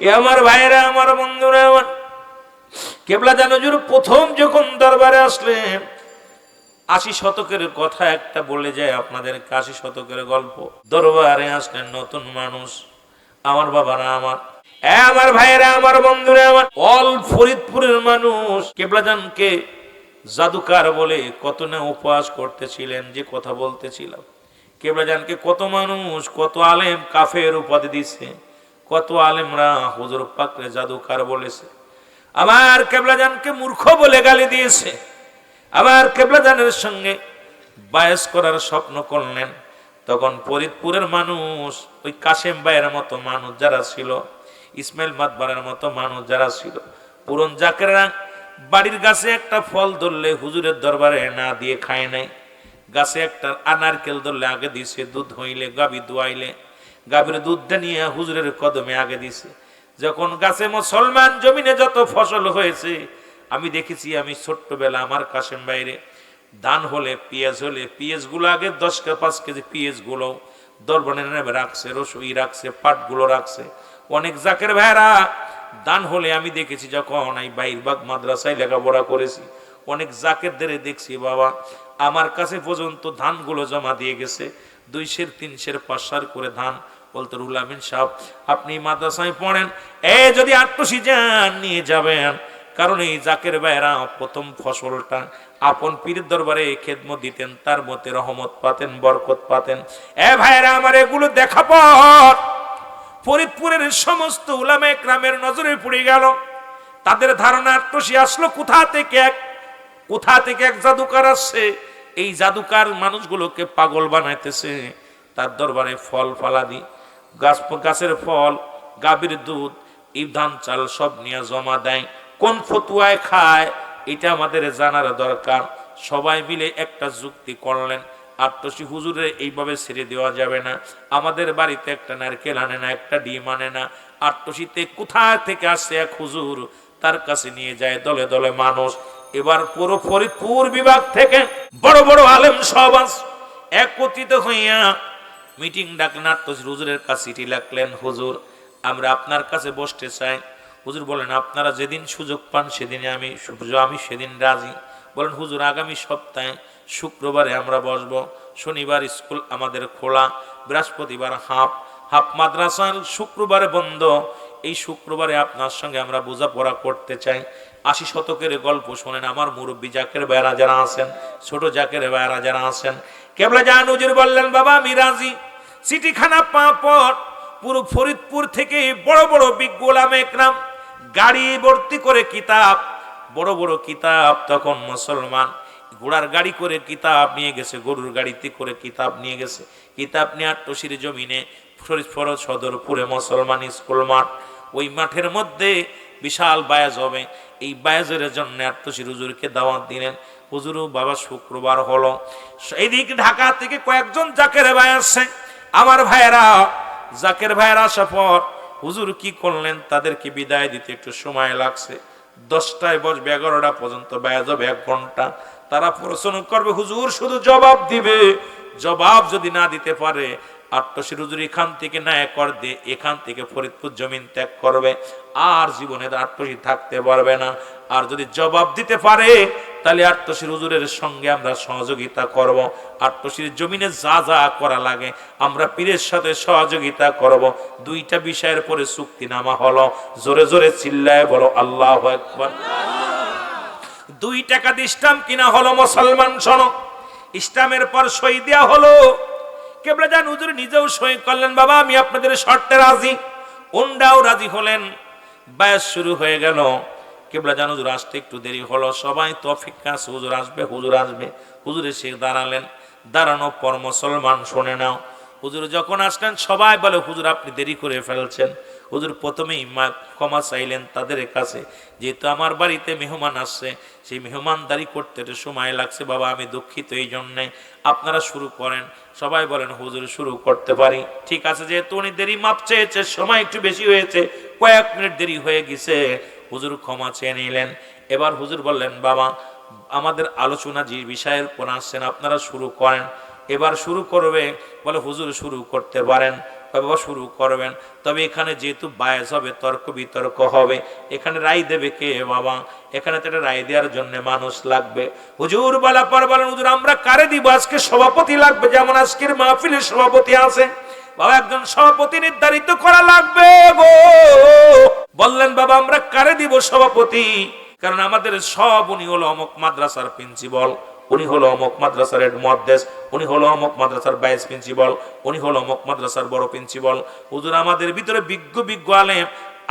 এ আমার ভাইরা আমার বন্ধুরা, আমার কেবলা জানুজুর প্রথম যখন দরবারে আসলেন আশি শতকের কথা একটা বলে যায় আপনাদের, আশি শতকের গল্প। দরবারে আসলেন নতুন মানুষ, আমার বাবারা, আমার। আমার ভাইয়েরা, আমার বন্ধুরা, আমার। অল ফরিদপুরের মানুষ কেবলাজানকে জাদুকার বলে কত না উপহাস করতেছিলেন যে কথা বলতেছিলাম। কেবলাজানকে কত মানুষ, কত আলেম কাফের উপাধি দিছে। কত আলেমরা হুজুর পাকরে জাদুকার বলেছে। আমার কেবলাজানকে মূর্খ বলে গালি দিয়েছে। আবার কেবলাজানের সঙ্গে বায়াস করার স্বপ্ন করলেন। তখন ফরিদপুরের মানুষ, ওই কাশেম ভাইয়ের মতো মানুষ যারা ছিল, ইসমাইল মাতবারের মতো মানুষ যারা ছিল, পুরন জাকেরা বাড়ির গাছে একটা ফল ধরলে হুজুরের দরবারে না দিয়ে খায় নাই। গাছে একটা আনারকেল ধরলে আগে দিছে, দুধ হইলে, গাবি দুয়াইলে গাভীর দুধটা নিয়ে হুজুরের কদমে আগে দিছে। যখন গাছে মুসলমান জমিনে যত ফসল হয়েছে, আমি দেখেছি আমি ছোট্টবেলা আমার কাশেম বাইরে ধান হলে, পেঁয়াজ হলে পেঁয়াজগুলো আগে দশ কে পাঁচ কেজি পেঁয়াজগুলো দরবানে নেবে রাখছে, রসুই রাখছে, পাটগুলো রাখছে। অনেক জাকের ভাইরা দান হলে আমি দেখেছি যখন এই বাইরবাগ মাদ্রাসায় লেখাপড়া করেছি, অনেক জাকের জাকেরদের দেখছি, বাবা, আমার কাছে পর্যন্ত ধানগুলো জমা দিয়ে গেছে, দুই সের, তিন সের, পাঁচ সার করে ধান বলতে রুল আমিন আপনি মাদ্রাসায় পড়েন, এ যদি আটটুসি যান, নিয়ে যাবেন। কারণ এই জাকের ভাইরা প্রথম ফসলটা আপন পীরের দরবারে খেদমত দিতেন, তার মধ্যে রহমত পাতেন, বরকত পাতেন। এ ভাইরা আমার এগুলো দেখা পর ফরিদপুরের সমস্ত উলামে গ্রামের নজরে পড়ে গেল। তাদের ধারণা আটটসি আসলো কোথা থেকে এক, কোথা থেকে এক জাদুকার আসছে? এই জাদুকার মানুষগুলোকে পাগল বানাইতেছে, তার দরবারে ফল, ফালাদি। গাছ, গাছের ফল, গাভীর দুধ, এই ধান, চাল সব নিয়ে জমা দেয়। কোন ফতুয়ায় খায়, এটা আমাদের জানার দরকার। সবাই মিলে একটা যুক্তি করলেন। আটটসি হুজুরের এইভাবে ছেড়ে দেওয়া যাবে না। আমাদের বাড়িতে একটা নারকেল আনে না, একটা ডিম আনে না। আটটসিতে কোথা থেকে আসছে এক হুজুর? তার কাছে নিয়ে যায় দলে দলে মানুষ। এবার পুরো ফরিদপুর বিভাগ থেকে বড় বড় আলেম সব আস একত্রিত হইয়া মিটিং ডাকলেন আটটসি হুজুরের কাছে চিঠি লাগলেন হুজুর, আমরা আপনার কাছে বসতে চাই। হুজুর বলেন, আপনারা যেদিন সুযোগ পান সেদিনে আমি আমি সেদিন রাজি। বলেন, হুজুর, আগামী সপ্তাহে শুক্রবারে আমরা বসব। শনিবার স্কুল আমাদের খোলা, বৃহস্পতিবার হাফ। হাফ মাদ্রাসার শুক্রবারে বন্ধ। এই শুক্রবারে আপনার সঙ্গে আমরা বোঝাপড়া করতে চাই। আশি শতকের গল্প শোনেন আমার মুরব্বী জাকের বেড়া যারা আছেন, ছোট জাকের বেড়া যারা আছেন। কেবলা জাহান হুজুর বললেন, বাবা আমি রাজি চিঠিখানা পা পর পুরো ফরিদপুর থেকে বড় বড় বিগ গোলাম একরাম গাড়ি ভর্তি করে কিতাব, বড় বড় কিতাব, তখন মুসলমান ঘোড়ার গাড়ি করে কিতাব নিয়ে গেছে, গরুর গাড়িতে করে কিতাব নিয়ে গেছে। কিতাব নিয়ে আট্টসির জমিনে ফরিদপুর সদরপুরে মুসলমান স্কুল মাঠ, ওই মাঠের মধ্যে বিশাল বায়াজ হবে। এই বায়াজের জন্য আট্টসির হুজুরকে দাওয়াত দিলেন। হুজুরও বাবা শুক্রবার হলো। এইদিক ঢাকা থেকে কয়েকজন জাকের ভাই আসছে। আমার ভাইয়েরা, জাকের ভাইয়েরা আসার পর হুজুর কি করলেন? তাদেরকে বিদায় দিতে একটু সময় লাগছে। দশটায় বসবে, এগারোটা পর্যন্ত ব্যয় যাবে এক ঘণ্টা। তারা প্রশ্ন করবে, হুজুর, শুধু জবাব দিবে? জবাব যদি না দিতে পারে আট্টশির হুজুর এখান থেকে ন্যায় কর দিয়ে এখান থেকে ফরিদপুর জমিন ত্যাগ করবে। আর জীবনে আট্টশি থাকতে পারবে না। আর যদি জবাব দিতে পারে তাহলে আট্টশির হুজুরের সঙ্গে আমরা সহযোগিতা করব। আট্টশির জমিনে যা যা করা লাগে, আমরা পীরের সাথে সহযোগিতা করব। দুইটা বিষয়ের পরে চুক্তিনামা হলো। জোরে জোরে চিল্লায় বলো, আল্লাহ একবার দুই টাকা ইসলাম কিনা হলো মুসলমান, শোনো। ইসলামের পর সই দেওয়া হলো। কেবলা যান হুজুর নিজেও সই করলেন। বাবা, আমি আপনাদের শর্তে রাজি। উন্ডাও রাজি হলেন। বায়াস শুরু হয়ে গেল। কেবলা জান, হুজুর আসতে একটু দেরি হলো। সবাই তো অপেক্ষা হুজুর আসবে হুজুর আসবে। হুজুর এসে দাঁড়ালেন। দাঁড়ানো পর মুসলমান শুনে নাও। হুজুর যখন আসলেন, সবাই বলে, হুজুর, আপনি দেরি করে ফেলছেন। হুজুর প্রথমেই ক্ষমা চাইলেন তাদের কাছে। যেহেতু আমার বাড়িতে মেহমান আসছে, সেই মেহমানদারি করতে সময় লাগছে, বাবা, আমি দুঃখিত এই জন্যে। আপনারা শুরু করেন। সবাই বলেন, হুজুর, শুরু করতে পারি। ঠিক আছে, যেহেতু উনি দেরি মাপ চেয়েছে, সময় একটু বেশি হয়েছে, কয়েক মিনিট দেরি হয়ে গেছে। হুজুর ক্ষমা চেয়ে নিলেন। এবার হুজুর বললেন, বাবা, আমাদের আলোচনা যে বিষয়ের উপর আসছেন, আপনারা শুরু করেন। এবার শুরু করবে, বলে হুজুর শুরু করতে পারেন, বাবা শুরু করবেন। তবে এখানে যেহেতু বায়াস হবে, তর্ক বিতর্ক হবে, এখানে রায় দেবে কে বাবা? এখানে তো রায় দেওয়ার জন্য মানুষ লাগবে। হুজুর বলা পর বলেন, হুজুর, আমরা কারে দিব? আজকে সভাপতি লাগবে, যেমন আজকের মাহফিলের সভাপতি আছে। বাবা, একজন সভাপতি নির্ধারিত করা লাগবে গো। বললেন, বাবা, আমরা কারে দিব সভাপতি? কারণ আমাদের সব উনি হলো অমক মাদ্রাসার প্রিন্সিপাল, উনি হলো অমক মাদ্রাসার হেড মহাদ্দেশ, উনি হলো অমক মাদ্রাসার ভাইস প্রিন্সিপাল, উনি হলো অমক মাদ্রাসার বড় প্রিন্সিপাল। হুজুর, আমাদের ভিতরে বিজ্ঞ বিজ্ঞ আলেম,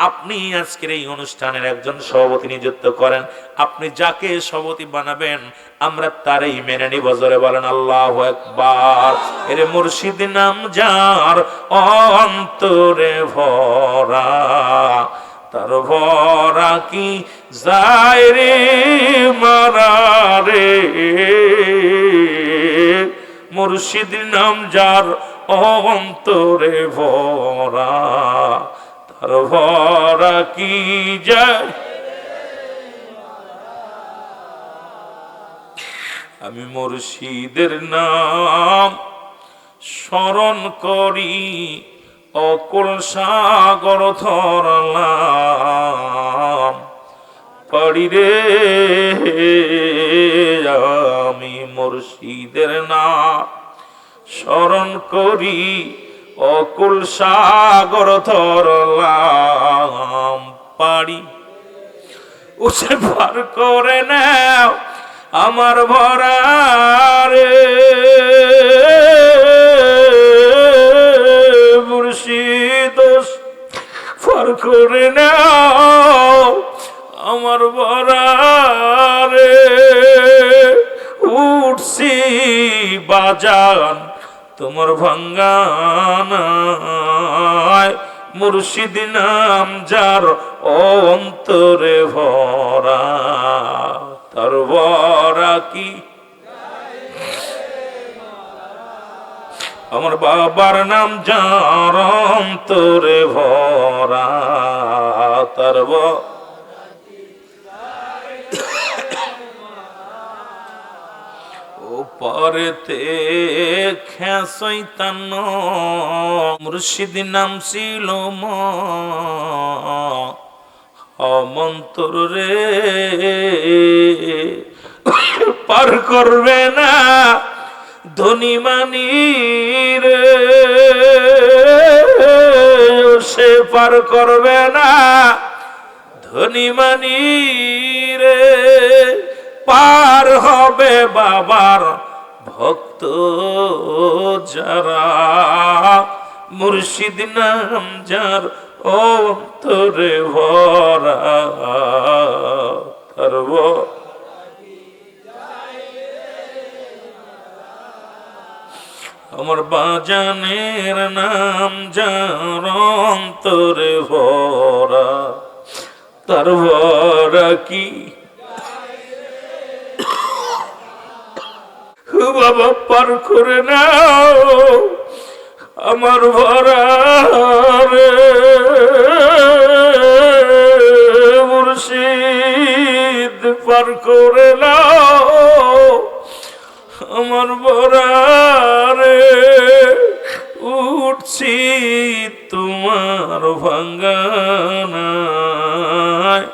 আপনি আজকের এই অনুষ্ঠানের একজন সভাপতি নিযুক্ত করেন। আপনি যাকে সভাপতি বানাবেন, আমরা তারই মেনে নিব। জোরে বলেন, আল্লাহ একবার এর মুর্শিদ নাম যার, অন্তরে ভরা। তার ভরা কি যায় রে মারা রে? মুর্শিদ নাম যার অন্তরে ভরা, তার ভরা কি যায়? আমি মুর্শিদের নাম স্মরণ করি অকুল সাগর ধরলাম। পারি রে, আমি মুর্শিদের না। স্মরণ করি, অকুল সাগর ধরলাম। পারি উসে পার করে নাও আমার ভরারে মুর্শিদ পার করে নাও আমার ভরারে উঠছি বাজান, তোমার ভাঙ্গানায় মুর্শিদ নাম যার অন্তরে ভরা, তার ভরা কি আমার বাবার নাম যার অন্তরে ভরা তার পরেতে খেসইতান মুর্শিদ নাম ছিল মন্তর রে, পার করবে না, ধনী মানি পার করবে না। ধনী মানি রে, পার হবে বাবার ভক্ত যারা। মুর্শিদ নাম যার অন্তরে ভরা। তার আমার বাজানের নাম যার অন্তরে ভরা। তার ভরা কি? বাবা পার করে নাও আমার ভরা রে। মুর্শিদ পার করে নাও। আমার বরারে উঠছি তোমার ভাঙ্গানায়।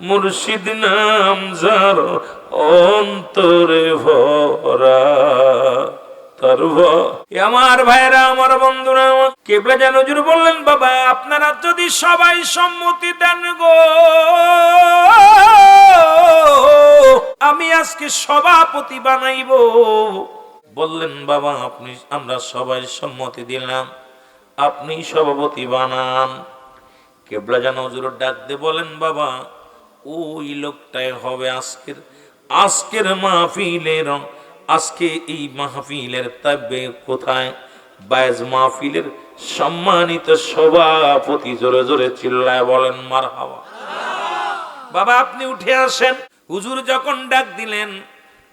মুর্শিদ নাম যার অন্তরে ভরা। তার ভ- এ আমার ভাইরা আমার বন্ধুরা, কেবলা যেন হুজুর বললেন, বাবা, আপনারা যদি সবাই সম্মতি দেন গো, আমি আজকে সভাপতি বানাইব। বললেন, বাবা, আপনি, আমরা সবাই সম্মতি দিলাম, আপনি সভাপতি বানান। কেবলা যেন হুজুর ডাক দিয়ে বলেন, বাবা, ওই লোকটাই হবে আজকের আজকের মাহফিলের আজকে এই মাহফিলের তাবে কোথায়? বায়েজ মাহফিলের সম্মানিত সভাপতি জোরে জোরে চিল্লায় বলেন মার হাওয়া বাবা, আপনি উঠে আসেন। হুজুর যখন ডাক দিলেন,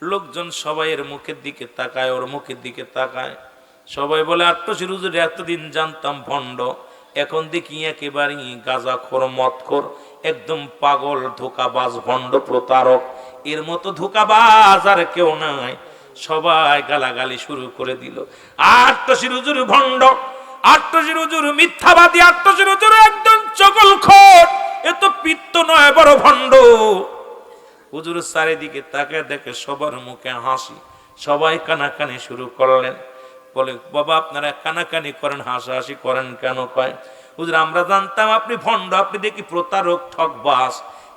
লোকজন সবাইয়ের মুখের দিকে তাকায়, ওর মুখের দিকে তাকায়। সবাই বলে আত্মশির হুজুর এতদিন জানতাম ভণ্ড, এখন দেখি একেবারে গাঁজাখোর, মদখোর, একদম পাগল, ধোকাবাজ, ভণ্ড প্রতারক। এর মতো ধোকাবাজ আর কেউ নাই। সবাই গালাগালি শুরু করে দিল। হুজুর ভণ্ড আট্টজির হুজুর মিথ্যাবাদী আট্টজির হুজুর একজন চকল খোট এ তো পিত্ত নয়, বড় ভণ্ড। হুজুর চারিদিকে তাকে দেখে সবার মুখে হাসি। সবাই কানাকানি শুরু করলেন। বলে, বাবা, আপনারা কানাকানি করেন, হাসাহাসি করেন কেন কয় হুজুর, আমরা জানতাম আপনি ভণ্ড, আপনি দেখি প্রতারক ঠকবাস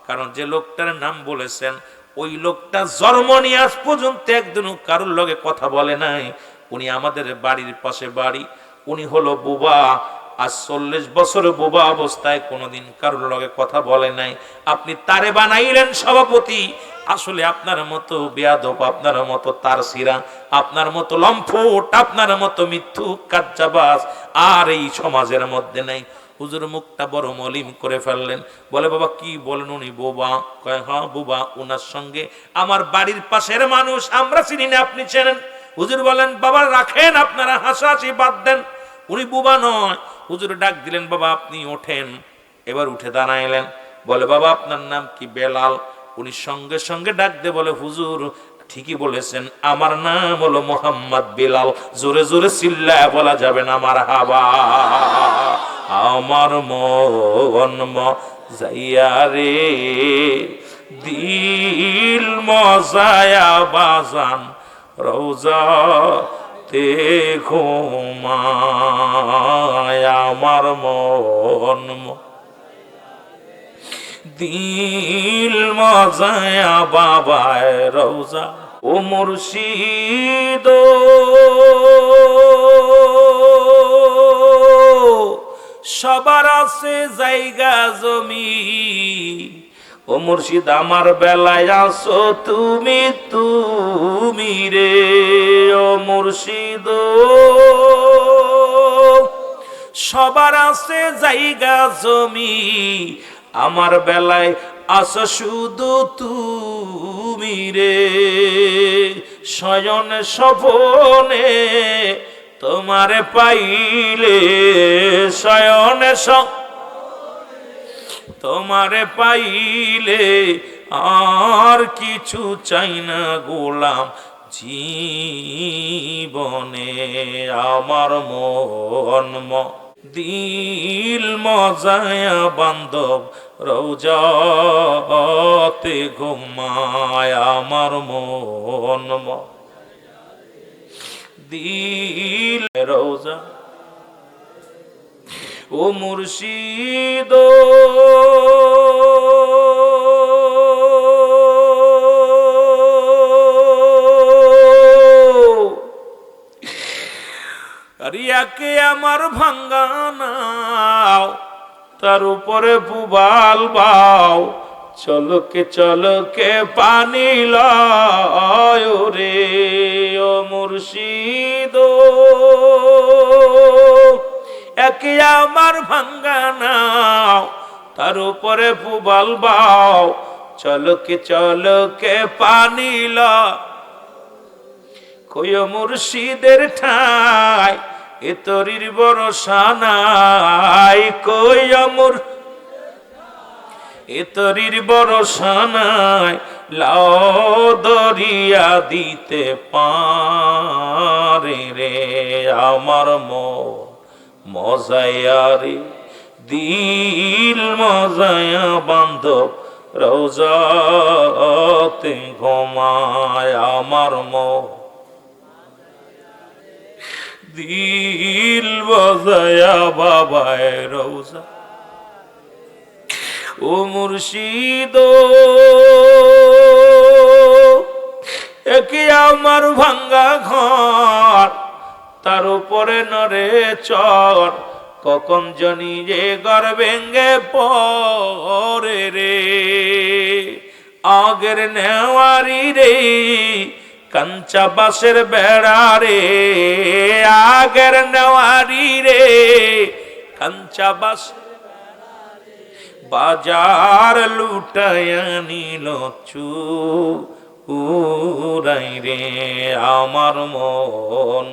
কারণ যে লোকটার নাম বলেছেন ওই লোকটা জন্ম নিয়ে আস পর্যন্ত একদিনও কারোর লগে কথা বলে নাই। উনি আমাদের বাড়ির পাশে বাড়ি, উনি হলো বুবা। আজ চল্লিশ বছরে বোবা অবস্থায় কোনোদিন কারোর লগে কথা বলে নাই। আপনি তারে বানাইলেন সভাপতি। আসলে আপনার মতো বেয়াদব, আপনার মতো তার সিরা আপনার মতো লম্ফট, আপনার মতো মিথ্যু কাজ্জাবাস আর এই সমাজের মধ্যে নাই। হুজুর মুখটা বড় মলিম করে ফেললেন। বলে, বাবা, কি বলেন উনি, বোবা? কয় হ্যাঁ বোবা ওনার সঙ্গে আমার বাড়ির পাশের মানুষ, আমরা চিনি না, আপনি চেনেন। হুজুর বলেন, বাবা, রাখেন, আপনারা হাসাহাসি বাদ দেন। উনি বুবা নয়। হুজুর ডাক দিলেন, বাবা, আপনি ওঠেন। এবার উঠে দাঁড়াইলেন। বলে, বাবা, আপনার নাম কি বেলাল? উনি সঙ্গে সঙ্গে ডাক দিয়ে বলে, হুজুর, ঠিকই বলেছেন, আমার নাম হলো মোহাম্মদ বেলাল। জোরে জোরে চিল্লায় বলা যাবে না আমার হাবা। আমার মন যাইয়া রে, দিল মজায়া বাজান। রোজা তে ঘুমায় আমার মন দিল মজায়া বাবায় রোজা ও মুর্শিদ। সবার আছে জায়গা জমি ও মুর্শিদ আমার বেলায় আসো তুমি তুমি রে, ও মুর্শিদ। সবার আছে জায়গা, জমি, আমার বেলায় আসো শুধু তুমি রে। শয়ন সপনে তোমারে পাইলে শয়নে সপ তোমারে পাইলে আর কিছু চাই না গোলাম জীবনে আমার মন দিল মজায়া বান্ধব রৌজাতে ঘুমায় আমার মন দিল রৌজা ও মুর্শিদ। রিয়াকে আমার ভাঙ্গানাও তার উপরে পুবাল বাও, চলকে চলকে পানি লয় রে, ও মুর্শিদ। একে আমার ভাঙ্গা নাও, তার উপরে পুবাল বাও। চলকে চলকে পানি ল কই মুর্শিদের ঠাই, এ তরির ভরসা নাই। কই মুর এ তরির ভরসা নাই। লাও দিতে পারে রে আমার মন। মজায়া রে দিল মজায়া বান্ধব রোজাতে ঘুমায় আমার মন। দিল বজায়া বাবায় রোজা ও মুর্শিদ, একে আমার ভাঙ্গা ঘর। তার উপরে নরে চর, কখন জনি যে গর ভেঙ্গে পরে রে। আগের নেওয়ারি রে, কাঞ্চা বাসের বেড়া রে। আগের নেওয়ারি রে, কাঞ্চা বাস বাজার লুটাইয়া নিল চু উড়াই রে, আমার মন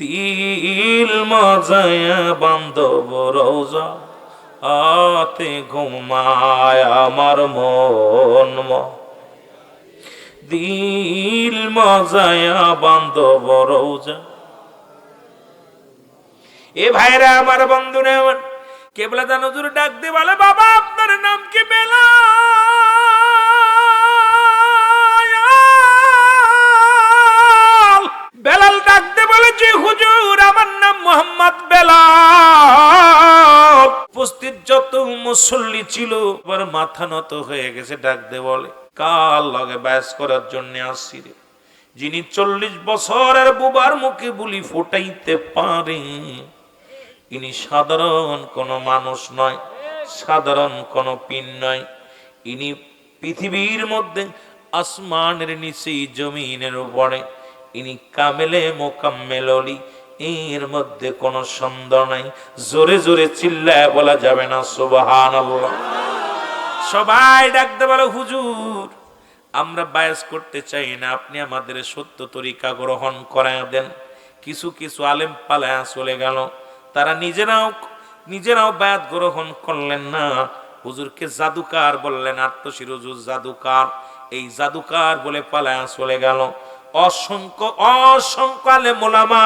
দিল মজায়া বান্ধব রোজা আতে ঘুমায় আমার মন দিল মজায়া বান্ধব রোজা। এ ভাইরা আমার বন্ধুরা আমার কেবলা দানজুর ডাক দিয়ে বলে, বাবা, আপনার নাম কি বেলাল মুসল্লি ছিল, এবার মাথা নত হয়ে গেছে, ডাক দে বলে, কাল লগে ব্যাস করার জন্য আসছি রে। যিনি চল্লিশ বছরের বুবার মুখে বুলি ফোটাইতে পারে, ইনি সাধারণ কোনো মানুষ নয়, সাধারণ কোনো পিন নয়। ইনি পৃথিবীর মধ্যে আসমানের নিচে জমিনের উপরে, ইনি কামেলে মোকাম্মেল অলি এর মধ্যে কোনো সন্দেহ নাই। জোরে জোরে চিল্লায় বলা যাবে না সুবহান সবাই ডাকতে পারো হুজুর, আমরা বায়াস করতে চাই না, আপনি আমাদের সত্য তরিকা গ্রহণ করায় দেন। কিছু কিছু আলেম পালায়া চলে গেল। তারা নিজেরাও নিজেরাও বায়াত গ্রহণ করলেন না। হুজুরকে জাদুকার বললেন আত্মশির হুজুর জাদুকার। এই জাদুকার বলে পালায়া চলে গেল। অসংখ্য অসংখ্য আলেম ওলামা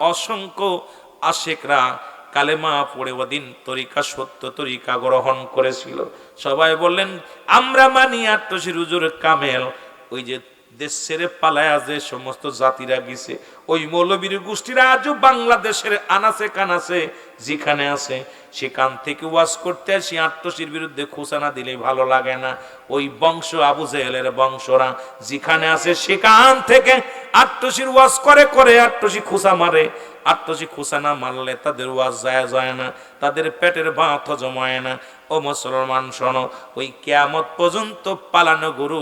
অসংখ্য আশেকরা কালেমা পড়ে ওদিন তরিকা সত্য তরিকা গ্রহণ করেছিল। সবাই বললেন, আমরা মানি আত্মশির হুজুর কামেল। ওই যে দেশ ছেড়ে পালায়া যে সমস্ত জাতিরা গেছে, ওই মৌলবীর গোষ্ঠীরা আজও বাংলাদেশের আনাসে কানাসে যেখানে আছে, সেখান থেকে ওয়াজ করতে আসি আত্মসির বিরুদ্ধে খোসানা দিলে ভালো লাগে না। ওই বংশ, আবু জেহেলের বংশরা যেখানে আছে, সেখান থেকে আত্মসির ওয়াজ করে করে আত্মসি খোসা মারে। আত্মসি খোসা না মারলে তাদের ওয়াজ যায় যায় না, তাদের পেটের বাঁথ জমায় না। ও মুসলমান শোনো, ওই কেয়ামত পর্যন্ত পালানো গরু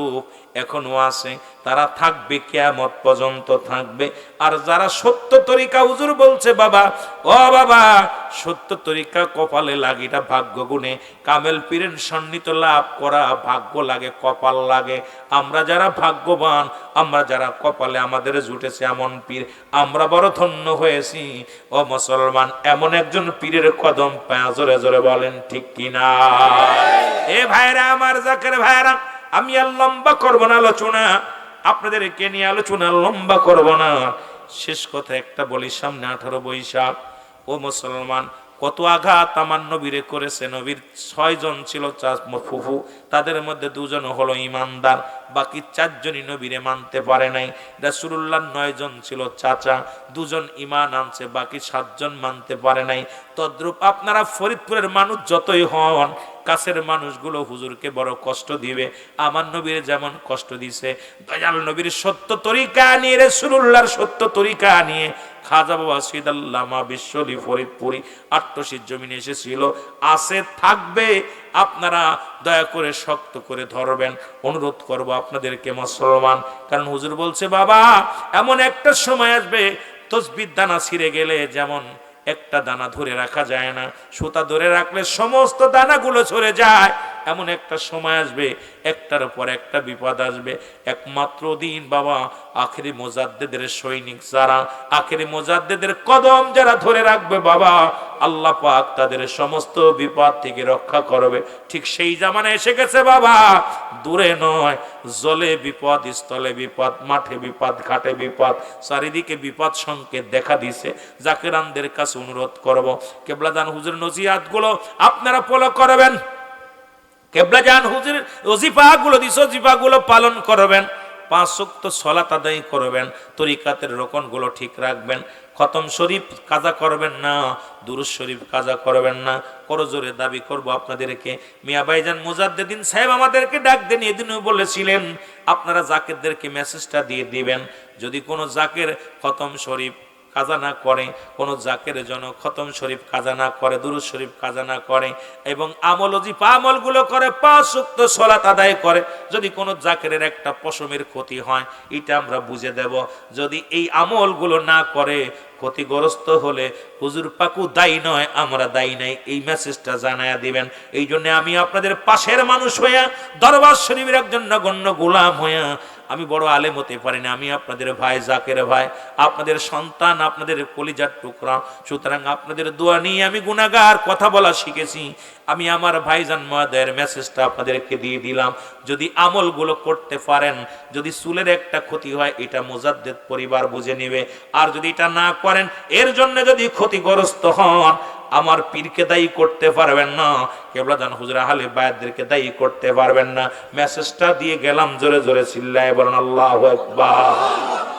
এখনও আছে। তারা থাকবে, কেয়ামত পর্যন্ত থাকবে। আর যারা সত্য তরিকা হুজুর বলছে, বাবা, ও বাবা, সত্য তরিকা কপালে লাগে এটা ভাগ্য গুণে। কামেল পীরের সন্নিত লাভ করা ভাগ্য লাগে, কপাল লাগে। আমরা যারা ভাগ্যবান, আমরা যারা কপালে আমাদের জুটেছে এমন পীর, আমরা বড় ধন্য হয়েছি। ও মুসলমান, এমন একজন পীরের কদম পায়া জোরে জোরে বলেন, ঠিক কিনা? এ ভাইরা, আমার জাকের ভাইরা আমি আর লম্বা করব না আলোচনা। আপনাদের আপনাদেরকে নিয়ে আলোচনা লম্বা করব না। শেষ কথা একটা বলি, সামনে আঠারো বৈশাখ। ও মুসলমান কত আঘাত আমার নবীরে করেছে? নবীর ছয়জন ছিল ফুফু। তাদের মধ্যে দুজন হলো ইমানদার। বাকি চারজনই নবীরে মানতে পারে নাই। রাসূলুল্লাহ নয় জন ছিল চাচা। দুজন ইমান আনছে, বাকি সাতজন মানতে পারে নাই। তদ্রূপ আপনারা ফরিদপুরের মানুষ যতই হন, কাছের মানুষগুলো হুজুরকে বড় কষ্ট দিবে। আমার নবীর যেমন কষ্ট দিছে। দয়াল নবীর সত্য তরিকা নিয়ে, রাসূলুল্লাহর সত্য তরিকা নিয়ে খাজা বাবা সিদাল্লামা বিশ্বলি ফরিদপুরি আট্টশির জমিনে এসেছিল। আছে, থাকবে, আপনারা দয়া করে শক্ত করে ধরবেন। অনুরোধ করব আপনাদেরকে মুসলমান। কারণ হুজুর বলছে, বাবা, এমন একটা সময় আসবে, তসবির দানা ছিঁড়ে গেলে যেমন একটা দানা ধরে রাখা যায় না, সুতা ধরে রাখলে সমস্ত দানাগুলো সরে যায় এমন একটা সময় আসবে, একটার পর একটা বিপদ আসবে। একমাত্র দিন বাবা, আখেরি মোজাদ্দেদের সৈনিক যারা, আখেরি মোজাদ্দেদের কদম যারা ধরে রাখবে বাবা, আল্লাহ পাক তাদের সমস্ত বিপদ থেকে রক্ষা করবে। ঠিক সেই জামানে এসে গেছে বাবা। দূরে নয়, জলে বিপদ, স্থলে বিপদ, মাঠে বিপদ, ঘাটে বিপদ, চারিদিকে বিপদ সংকেত দেখা দিছে। জাকিরানদের কাছে অনুরোধ করব, কেবলাদান হুজুর নজিয়াতগুলো আপনারা ফলো করবেন। কেবলা জান হুজুর ওজিফা গুলো দিস ওজিফা গুলো পালন করবেন। পাঁচ শক্ত সলাত আদায় করবেন, তরিকাতের রোকনগুলো ঠিক রাখবেন। খতম শরীফ কাজা করবেন না দুরুজ শরীফ কাজা করবেন না। করজোরে দাবি করব আপনাদেরকে। মিয়া ভাইজান মুজাদ্দেদিন সাহেব আমাদেরকে ডাক দেন, এদিনও বলেছিলেন, আপনারা জাকেরদেরকে মেসেজটা দিয়ে দিবেন। যদি কোনো জাকের খতম শরীফ কাজা না করে, কোনো জাকের জন্য খতম শরীফ কাজা না করে দুরুজ শরীফ কাজা না করে এবং আমল অজিফা আমলগুলো করে পাঁচ সুক্ত সলাত আদায় করে। যদি কোনো জাকেরের একটা পশমের ক্ষতি হয়, এটা আমরা বুঝে দেব। যদি এই আমলগুলো না করে, ক্ষতিগ্রস্ত হলে হুজুর পাকু দায়ী নয়, আমরা দায়ী নাই। এই মেসেজটা জানায়া দিবেন। এই জন্য আমি আপনাদের পাশের মানুষ হইয়া দরবার শরীফের একজন নগণ্য গোলাম হইয়া আমি বড় আলেম হতে পারি না, আমি আপনাদের ভাই জাকের ভাই, আপনাদের সন্তান, আপনাদের কলিজার টুকরা। সুতরাং আপনাদের দোয়া নিয়ে আমি গুণাগার কথা বলা শিখেছি। আমি আমার ভাইজান মহাদয়ের মেসেজটা আপনাদেরকে দিয়ে দিলাম। যদি আমলগুলো করতে পারেন, যদি চুলের একটা ক্ষতি হয়, এটা মোজাদ্দেদ পরিবার বুঝে নেবে। আর যদি এটা না করেন, এর জন্য যদি ক্ষতিগ্রস্ত হন আমার পীরকে দায়ী করতে পারবেন না। কেবলা জান হুজরা হালে বায়াতদেরকে দায়ী করতে পারবেন না। মেসেজটা দিয়ে গেলাম, জোরে জোরে চিল্লায় বলেন, আল্লাহ আকবার।